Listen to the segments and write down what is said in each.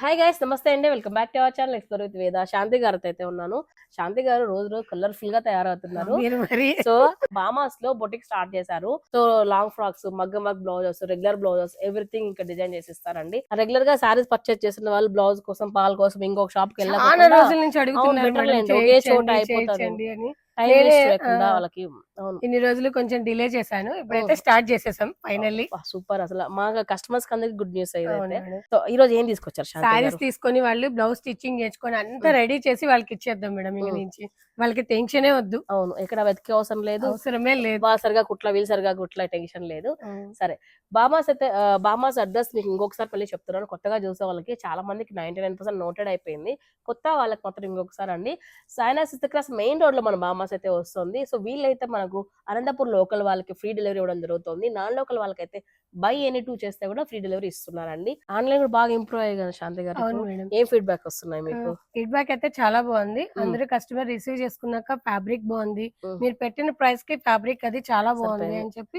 Hi guys నమస్తే అండి. Welcome back to our channel explore with Veda. Shanti గారితో అయితే ఉన్నాను. శాంతి గారు రోజు రోజు కలర్ఫుల్గా తయారవుతున్నారు. సో బామాస్లో బొటిక్ స్టార్ట్ చేశారు. సో లాంగ్ ఫ్రాక్స్ మగ్గ మగ్ బ్లౌజెస్ రెగ్యులర్ బ్లౌజెస్ ఎవ్రీథింగ్ ఇంకా డిజైన్ చేసి ఇస్తారండి రెగ్యులర్గా సారీస్ పర్చేస్ చేసిన వాళ్ళు బ్లౌజ్ కోసం పాల కోసం ఇంకొక షాప్కి ఒకే చోట వాళ్ళకి ఇన్ని రోజులు కొంచెం డిలే చేశాను. ఇప్పుడైతే. స్టార్ట్ చేసేసాం ఫైనల్లీ. సూపర్ అసలు. మా కస్టమర్స్కి అందరికి గుడ్ న్యూస్ సో ఈ రోజు ఏం తీసుకొచ్చారు సారీస్? తీసుకొని వాళ్ళు బ్లౌజ్ స్టిచ్చింగ్ చేసుకొని అంతా. రెడీ చేసి వాళ్ళకి ఇచ్చేద్దాం మేడం ఇంక ఉమ్. నుంచి. వాళ్ళకి టెన్షనే వద్దు. అవును ఎక్కడ వెతికే అవసరం లేదు. అవసరమే లేదు. సరిగా కుట్ల వీలు సరిగా కుట్ల టెన్షన్ లేదు. సరే బామాస్ అయితే బామాస్ అడ్రస్ మీకు ఇంకొకసారి మళ్ళీ చెప్తున్నాను. కొత్తగా చూసే వాళ్ళకి చాలా మందికి నైన్టీ నైన్ పర్సెంట్ నోటెడ్ అయిపోయింది. కొత్త వాళ్ళకి మాత్రం ఇంకొకసారి అండి. సాయినా క్లాస్ మెయిన్ రోడ్లో మన బామాస్ అయితే వస్తుంది. సో వీళ్ళైతే మనకు అనంతపూర్ లోకల్ వాళ్ళకి ఫ్రీ డెలివరీ ఇవ్వడం జరుగుతుంది. నాన్ లోకల్ వాళ్ళకైతే బై ఎనీ టూ చేస్తే కూడా ఫ్రీ డెలివరీ ఇస్తున్నారండి. ఆన్లైన్ కూడా బాగా ఇంప్రూవ్ అయ్యాయి కదా శాంతి గారు ఏం ఫీడ్బ్యాక్ వస్తున్నాయి మీకు? ఫీడ్బ్యాక్ అయితే చాలా బాగుంది. అందరూ కస్టమర్ రిసీవ్ చేసుకున్నాక ఫ్యాబ్రిక్ బాగుంది. మీరు పెట్టిన ప్రైస్కి ఫ్యాబ్రిక్ అది చాలా బాగుంది. అని చెప్పి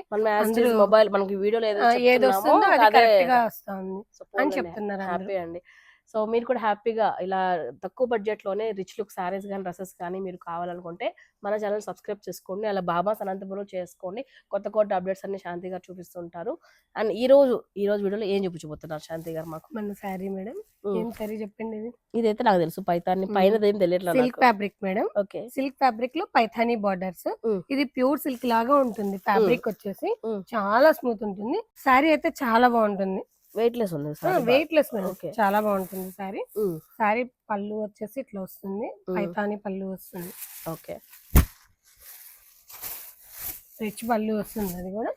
మొబైల్ మనకి వీడియోలో ఏదో వస్తుందో అది కరెక్ట్గా వస్తుంది అని చెప్తున్నారు. హ్యాపీ అండి. సో మీరు కూడా హ్యాపీగా ఇలా తక్కువ బడ్జెట్లోనే రిచ్ లుక్ సారీస్ కానీ డ్రెస్సెస్ కానీ మీరు కావాలనుకుంటే మన ఛానల్ సబ్స్క్రైబ్ చేసుకోండి. అలా బాబా అనంతపురం చేసుకోండి. కొత్త కొత్త అప్డేట్స్ అన్ని శాంతి గారు చూపిస్తుంటారు. అండ్ ఈ రోజు ఈ రోజు వీడియోలో ఏం చూపించబోతున్నారు శాంతి గారు మాకు? మన శారీ మేడం. ఏం శారీ చెప్పండి ఇది? ఇదైతే నాకు తెలుసు పైతాన్ని. ఉమ్. పైన ఏం తెలియట్లేదు silk fabric madam. Okay. Silk ఫ్యాబ్రిక్లో పైథానీ బార్డర్స్. ఇది ప్యూర్ సిల్క్ లాగా ఉంటుంది ఫ్యాబ్రిక్ వచ్చేసి. చాలా స్మూత్ ఉంటుంది. శారీ అయితే చాలా బాగుంటుంది. వెయిట్ లెస్ ఉంది. Weight less. చాలా బాగుంటుంది. ఉమ్, శారీ పళ్ళు వచ్చేసి ఇట్లా వస్తుంది. పైథానీ పళ్ళు వస్తుంది. ఓకే. రిచ్ పళ్ళు వస్తుంది అది కూడా.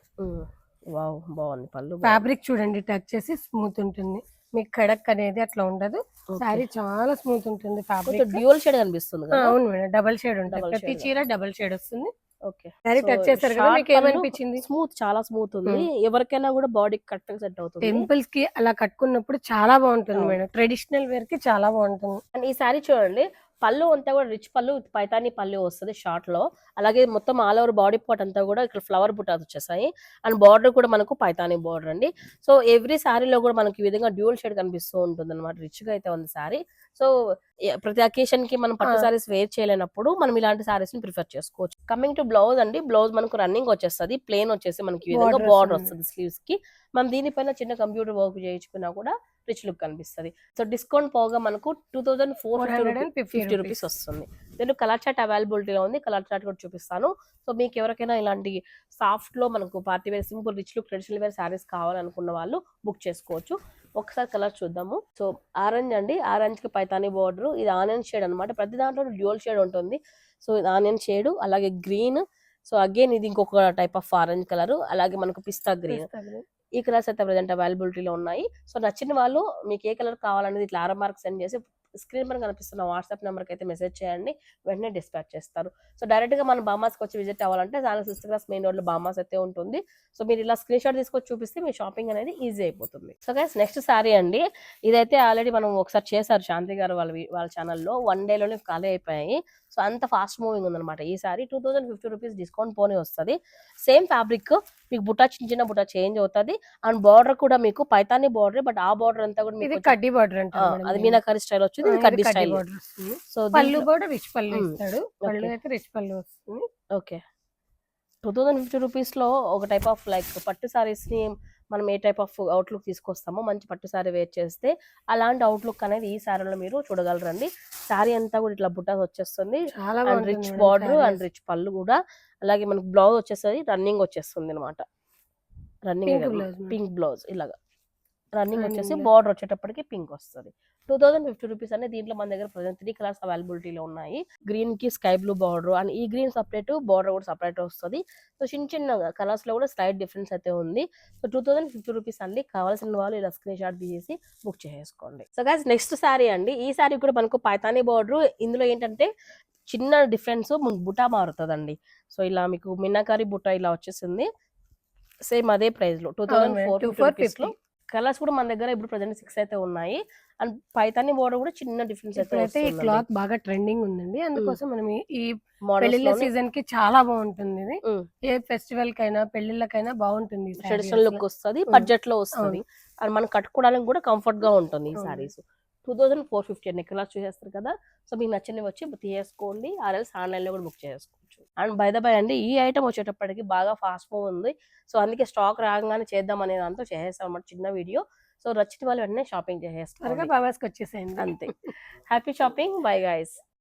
వావ్ బాగుంది పళ్ళు. ఫ్యాబ్రిక్ చూడండి టచ్ చేసి స్మూత్ ఉంటుంది. మీకు కడక్ అనేది అట్లా ఉండదు. శారీ చాలా స్మూత్ ఉంటుంది ఫ్యాబ్రిక్. డ్యూయల్ షేడ్ కనిపిస్తుంది అవును మేడం. డబల్ షేడ్ ఉంటుంది. ప్రతి. చీర డబల్ షేడ్ వస్తుంది. ఓకే. శారీ టచ్ చేస్తారు కదా మీకు ఏమనిపించింది స్మూత్ చాలా స్మూత్ ఉంది. ఎవరికైనా కూడా బాడీ కరెక్ట్ సెట్ అవుతుంది. టెంపుల్స్కి అలా కట్టుకున్నప్పుడు చాలా బాగుంటుంది. మేడం. ట్రెడిషనల్ వేర్కి చాలా బాగుంటుంది. అండ్ ఈ సారీ చూడండి పళ్ళు అంతా కూడా రిచ్ పళ్ళు పైతాని పళ్ళు వస్తుంది షార్ట్లో. అలాగే మొత్తం ఆల్ ఓవర్ బాడీ పార్ట్ అంతా కూడా ఇక్కడ ఫ్లవర్ బుటాస్ వచ్చేసాయి. అండ్ బార్డర్ కూడా మనకు పైతాని బార్డర్ అండి. సో ఎవ్రీ సారీలో కూడా మనకి ఈ విధంగా డ్యూల్ షేడ్ కనిపిస్తూ ఉంటుంది అనమాట రిచ్గా అయితే ఉంది సారీ సో ప్రతి అకేషన్కి మనం పట్టు. సారీస్ వేర్ చేయలేనప్పుడు మనం ఇలాంటి సారీస్ని ప్రిఫర్ చేసుకోవచ్చు. కమింగ్ టు బ్లౌజ్ అండి. బ్లౌజ్ మనకు రన్నింగ్ వచ్చేస్తుంది. ప్లేన్ వచ్చేసి మనకి ఈ విధంగా Border బార్డర్. వస్తుంది. స్లీవ్స్కి. మనం దీనిపైన చిన్న కంప్యూటర్ వర్క్ చేయించుకున్నా కూడా రిచ్ లుక్ కనిపిస్తుంది. సో డిస్కౌంట్ పోగా మనకు two thousand four hundred and fifty rupees వస్తుంది. నేను కలర్ చార్ట్ అవైలబిలిటీలో ఉంది కలర్ చార్ట్ కూడా చూపిస్తాను. సో మీకు ఎవరికైనా ఇలాంటి సాఫ్ట్లో మనకు party wear simple rich look traditional wear saris కావాలనుకున్న వాళ్ళు బుక్ చేసుకోవచ్చు. ఒకసారి కలర్ చూద్దాము. సో ఆరెంజ్ అండి. ఆరెంజ్కి పైతాని బార్డర్ ఇది ఆనియన్ షేడ్ అన్నమాట. ప్రతి దాంట్లో డ్యూయల్ షేడ్ ఉంటుంది. సో ఇది ఆనియన్ షేడ్ అలాగే గ్రీన్ సో అగైన్ ఇది ఇంకొక టైప్ ఆఫ్ ఆరెంజ్ కలర్ అలాగే మనకు పిస్తా గ్రీన్ ఈ కలర్స్ అయితే ప్రజెంట్ అవైలబిలిటీలో ఉన్నాయి. సో నచ్చిన వాళ్ళు మీకు ఏ కలర్ కావాలనేది ఇట్లా ఆరో మార్క్ సెండ్ చేసి స్క్రీన్ పైన కనిపిస్తున్న వాట్సాప్ నెంబర్కి అయితే మెసేజ్ చేయండి. వెంటనే డిస్పాచ్ చేస్తారు. సో డైరెక్ట్గా మన మనం బామాస్కి వచ్చి విజిట్ అవ్వాలంటే చాలా సిక్స్త్ క్లాస్ మెయిన్ రోడ్లో బామాస్ అయితే ఉంటుంది. సో మీరు ఇలా స్క్రీన్ షాట్ తీసుకొచ్చి చూపిస్తే మీ షాపింగ్ అనేది ఈజీ అయిపోతుంది. సో గైస్ నెక్స్ట్ సారీ అండి. ఇదైతే ఆల్రెడీ మనం ఒకసారి చేశారు శాంతి గారు వాళ్ళ వాళ్ళ ఛానల్లో వన్ డేలోనే ఖాళీ అయిపోయాయి. సో అంత ఫాస్ట్ మూవింగ్ ఉందన్నమాట ఈ sari two thousand fifty rupees discount పోనీ వస్తుంది. సేమ్ ఫ్యాబ్రిక్ మీకు బుటా చిన్న చిన్న బుటా చేంజ్ అవుతుంది. అండ్ బార్డర్ కూడా మీకు పైతాని బార్డర్ బట్ ఆ బార్డర్ అంతా కూడా మీకు కడ్డీ బార్డర్ అది మీనాకరి స్టైల్ వచ్చింది ఇది కడ్డీ స్టైల్ సో పళ్ళు కూడా రిచ్ పళ్ళు ఇస్తాడు పళ్ళు. అయితే రిచ్ పళ్ళు వస్తుంది. ఓకే. టూ థౌజండ్ ఫిఫ్టీ రూపీస్లో ఒక టైప్ ఆఫ్ లైక్ పట్టు సారీస్ని మనం ఏ టైప్ ఆఫ్ అవుట్లుక్ తీసుకొస్తామో మంచి పట్టు సారీ వేర్ చేస్తే అలాంటి అవుట్లుక్ అనేది ఈ సారీలో మీరు చూడగలరండి. సారీ అంతా కూడా ఇట్లా బుట్టాస్ వచ్చేస్తుంది. చాలా and rich border. And rich పళ్ళు కూడా. అలాగే మనకు బ్లౌజ్ వచ్చేస్తుంది రన్నింగ్ వచ్చేస్తుంది అనమాట రన్నింగ్. పింక్ బ్లౌజ్ ఇలాగా రన్నింగ్ వచ్చేసి. బార్డర్ వచ్చేటప్పటికి పింక్ వస్తుంది టూ థౌసండ్ ఫిఫ్టీ రూపీస్ అనేది దీంట్లో మన దగ్గర ప్రజెంట్ త్రీ కలర్స్ అవైలబిలిటీలో ఉన్నాయి. గ్రీన్కి స్కై బ్లూ బార్డర్ అండ్ ఈ గ్రీన్ సపరేట్ బార్డర్ కూడా సపరేట్ వస్తుంది. సో చిన్న చిన్న కలర్స్లో కూడా స్లైట్ డిఫరెన్స్ అయితే ఉంది. So two thousand fifty rupees అండి. కావాల్సిన వాళ్ళు ఇలా స్క్రీన్ షాట్ తీసేసి బుక్ చేసుకోండి సో గైస్ నెక్స్ట్ శారీ అండి. ఈ శారీ కూడా మనకు పైతానీ బార్డర్ ఇందులో ఏంటంటే చిన్న డిఫరెన్స్ బుటా మారుతుందండి. సో ఇలా మీకు మిన్నకారి బుట్ట ఇలా వచ్చేసింది. సేమ్ అదే ప్రైస్లో టూ థౌసండ్ ఫోర్ 2450. కలర్స్ కూడా మన దగ్గర ఇప్పుడు ప్రజెంట్ సిక్స్ అయితే ఉన్నాయి అండ్ పైతాని బోర్డర్ కూడా చిన్న డిఫరెన్స్ అయితే ఈ. క్లాత్ బాగా ట్రెండింగ్ ఉందండి అందుకోసం మనం ఈ- పెళ్ళిళ్ళ సీజన్కి చాలా బాగుంటుంది ఇది. ఏ ఫెస్టివల్ కైనా పెళ్ళిళ్ళకైనా బాగుంటుంది ట్రెడిషనల్ లుక్. వస్తుంది. బడ్జెట్లో వస్తుంది అండ్ మనం కట్టుకోవడానికి కూడా కంఫర్ట్గా ఉంటుంది ఈ. Saris two thousand four fifty అండి. కలర్స్ చూసేస్తారు కదా. సో మీకు నచ్చినవి వచ్చి తీసేసుకోండి. ఆర్ఎల్స్ ఆన్లైన్లో కూడా బుక్ చేసుకోవచ్చు. అండ్ బై ద బై అండి ఈ ఐటమ్ వచ్చేటప్పటికి బాగా ఫాస్ట్ మూవ్ ఉంది. సో అందుకే స్టాక్ రాగానే చేద్దాం అనే దాంతో చేసేస్తాం అన్నమాట చిన్న వీడియో. సో నచ్చిన వాళ్ళు వెంటనే షాపింగ్ బాబాస్కి వచ్చేసేయండి. అంతే. Happy shopping. Bye guys